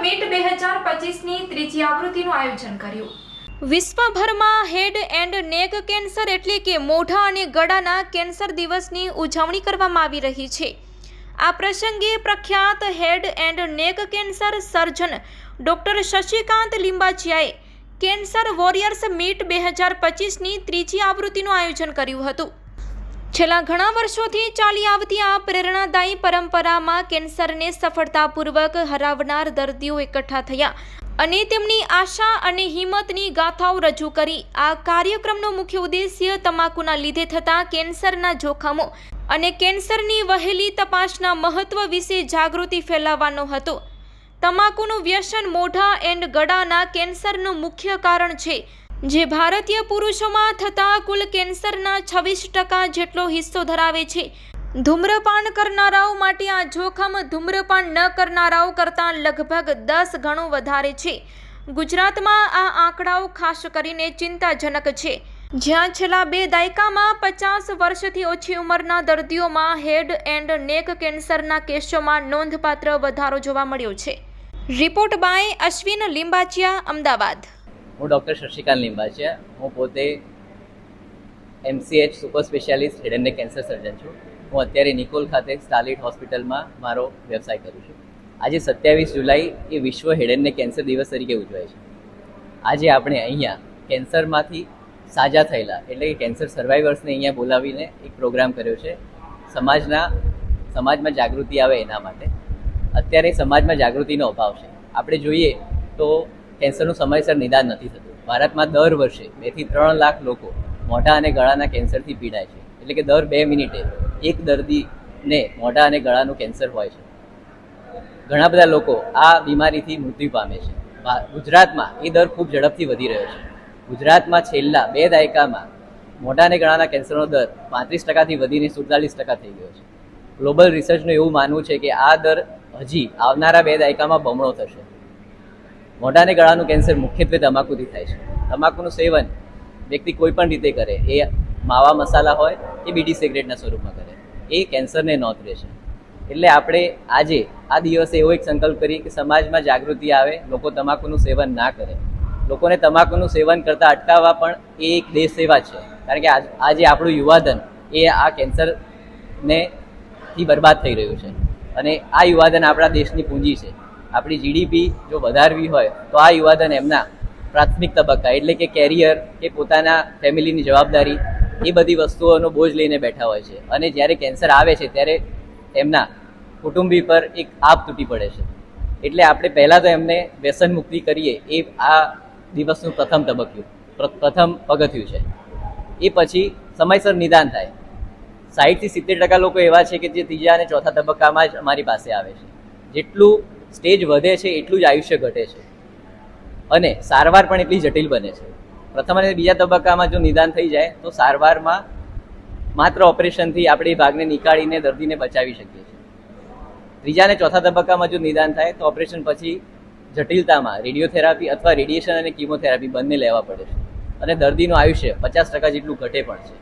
Meet બે હજાર પચીસની ત્રીજી આવૃત્તિનું આયોજન કર્યું. વિશ્વભરમાં હેડ એન્ડ નેક કેન્સર એટલે કે મોઢા અને ગળાના કેન્સર દિવસની ઉજવણી કરવામાં આવી રહી છે. આ પ્રસંગે પ્રખ્યાત head and neck cancer surgeon doctor Shashikant લિંબાચિયાએ cancer warriors meet બે હજાર પચીસની ત્રીજી આવૃત્તિનું આયોજન કર્યું હતું. છેલ્લા ઘણા વર્ષોથી ચાલી આવતી આ પ્રેરણાદાયી પરંપરામાં કેન્સરને સફળતાપૂર્વક હરાવનાર દર્દીઓ એકઠા થયા અને તેમની આશા અને હિંમતની ગાથાઓ રજૂ કરી. આ કાર્યક્રમનો મુખ્ય ઉદ્દેશ્ય તમાકુના લીધે થતા કેન્સરના જોખમો અને કેન્સરની વહેલી તપાસના મહત્વ વિશે જાગૃતિ ફેલાવવાનો હતો. તમાકુનું વ્યસન મોઢા એન્ડ ગળાના કેન્સરનું મુખ્ય કારણ છે. જે ભારતીય પુરુષોમાં થતા કુલ કેન્સરના છવ્વીસ ટકા જેટલો હિસ્સો ધરાવે છે. ધૂમ્રપાન કરનારાઓ માટે આ જોખમ ધૂમ્રપાન ન કરનારાઓ કરતાં લગભગ દસ ગણું વધારે છે. ગુજરાતમાં આ આંકડાઓ ખાસ કરીને ચિંતાજનક છે. જ્યાં છેલ્લા બે દાયકામાં પચાસ વર્ષથી ઓછી ઉંમરના દર્દીઓમાં હેડ એન્ડ નેક કેન્સરના કેસોમાં નોંધપાત્ર વધારો જોવા મળ્યો છે. Report by Ashwin Limbachiya, Ahmedabad. હું ડૉક્ટર શશિકાંત લીંબાચિયા હું પોતે MCh super specialist, head and cancer surgeon છું. હું અત્યારે નિકોલ ખાતે સ્ટાલિટ હોસ્પિટલમાં મારો વ્યવસાય કરું છું. આજે સત્યાવીસ જુલાઈ એ વિશ્વ હેડ એન્ડ કેન્સર દિવસ તરીકે ઉજવાય છે. આજે આપણે અહીંયા કેન્સરમાંથી સાજા થયેલા, એટલે કે કેન્સર સર્વાઈવર્સને અહીંયા બોલાવીને એક પ્રોગ્રામ કર્યો છે. સમાજના, સમાજમાં જાગૃતિ આવે એના માટે. અત્યારે સમાજમાં જાગૃતિનો અભાવ છે. આપણે જોઈએ તો કેન્સરનું સમયસર નિદાન નથી થતું. ભારતમાં દર વર્ષે બેથી ત્રણ લાખ લોકો મોઢા અને ગળાના કેન્સરથી પીડાય છે. એટલે કે દર બે મિનિટે એક દર્દીને મોઢા અને ગળાનું કેન્સર હોય છે. ઘણા બધા લોકો આ બીમારીથી મૃત્યુ પામે છે. ગુજરાતમાં એ દર ખૂબ ઝડપથી વધી રહ્યો છે. ગુજરાતમાં છેલ્લા બે દાયકામાં મોઢા અને ગળાના કેન્સરનો દર પાંત્રીસ ટકાથી વધીને સુડતાલીસ ટકા થઈ ગયો છે. ગ્લોબલ રિસર્ચનું એવું માનવું છે કે આ દર હજી આવનારા બે દાયકામાં બમણો થશે. મોઢા અને ગળાનું કેન્સર મુખ્યત્વે તમાકુથી થાય છે. તમાકુનું સેવન વ્યક્તિ કોઈ પણ રીતે કરે, એ માવા મસાલા હોય કે બીડી સિગરેટના સ્વરૂપમાં કરે, એ કેન્સરને નોંધ રહેશે એટલે આપણે આજે આ દિવસે એવો એક સંકલ્પ કરીએ કે સમાજમાં જાગૃતિ આવે, લોકો તમાકુનું સેવન ના કરે. લોકોને તમાકુનું સેવન કરતાં અટકાવવા પણ એ એક દેશ સેવા છે. કારણ કે આજ- આપણું યુવાધન એ આ કેન્સરને થી બરબાદ થઈ રહ્યું છે. અને આ યુવાધન આપણા દેશની પૂંજી છે. આપણી જીડીપી જો વધારવી હોય, તો આ યુવાધન એમના પ્રાથમિક તબક્કા, એટલે કે કેરિયર કે પોતાના ફેમિલીની જવાબદારી, એ બધી વસ્તુઓનો બોજ લઈને બેઠા હોય છે. અને જ્યારે કેન્સર આવે છે, ત્યારે એમના કુટુંબી પર એક આપ તૂટી પડે છે. એટલે આપણે પહેલાં તો એમને વ્યસન મુક્તિ કરીએ, એ આ દિવસનું પ્રથમ તબક્કું પ્રથમ પગથિયું છે. એ પછી સમયસર નિદાન થાય. સાહીઠથી સિત્તેર ટકા લોકો એવા છે કે જે ત્રીજા અને ચોથા તબક્કામાં જ અમારી પાસે આવે છે. જેટલું સ્ટેજ વધે છે, એટલું જ આયુષ્ય ઘટે છે. અને સારવાર પણ એટલી જટિલ બને છે. પ્રથમ અને બીજા તબક્કામાં જો નિદાન થઈ જાય, તો સારવારમાં માત્ર ઓપરેશનથી આપણે ભાગને નીકાળીને દર્દીને બચાવી શકીએ છીએ. ત્રીજા અને ચોથા તબક્કામાં જો નિદાન થાય, તો ઓપરેશન પછી જટિલતામાં રેડિયોથેરાપી અથવા રેડિયેશન અને કીમોથેરાપી બંને લેવા પડે છે. અને દર્દીનું આયુષ્ય પચાસ ટકા જેટલું ઘટે પણ છે.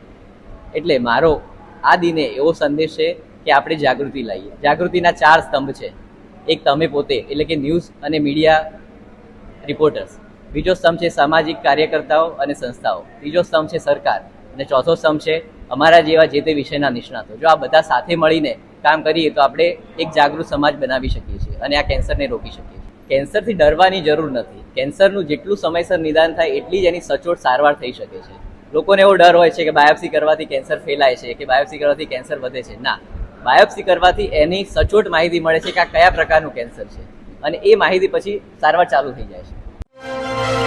એટલે મારો આ દિને એવો સંદેશ છે કે આપણે જાગૃતિ લાવીએ. જાગૃતિના ચાર સ્તંભ છે. એક તમે પોતે, એટલે કે ન્યૂઝ અને મીડિયા રિપોર્ટર્સ બીજો સ્તંભ છે સામાજિક કાર્યકર્તાઓ અને સંસ્થાઓ. ત્રીજો સ્તંભ છે સરકાર. અને ચોથો સ્તંભ છે અમારા જેવા જે તે વિષયના નિષ્ણાતો. જો આ બધા સાથે મળીને કામ કરીએ તો આપણે એક જાગૃત સમાજ બનાવી શકીએ છીએ અને આ કેન્સરને રોકી શકીએ છીએ. કેન્સરથી ડરવાની જરૂર નથી. કેન્સરનું જેટલું સમયસર નિદાન થાય, એટલી જ એની સચોટ સારવાર થઈ શકે છે. લોકોને એવો ડર હોય છે કે બાયોપ્સી કરવાથી કેન્સર ફેલાય છે, કે બાયોપ્સી કરવાથી કેન્સર વધે છે. ના. બાયોપ્સી કરવાથી એની સચોટ માહિતી મળે છે કે આ કયા પ્રકારનું કેન્સર છે. અને એ માહિતી પછી સારવાર ચાલુ થઈ જાય છે.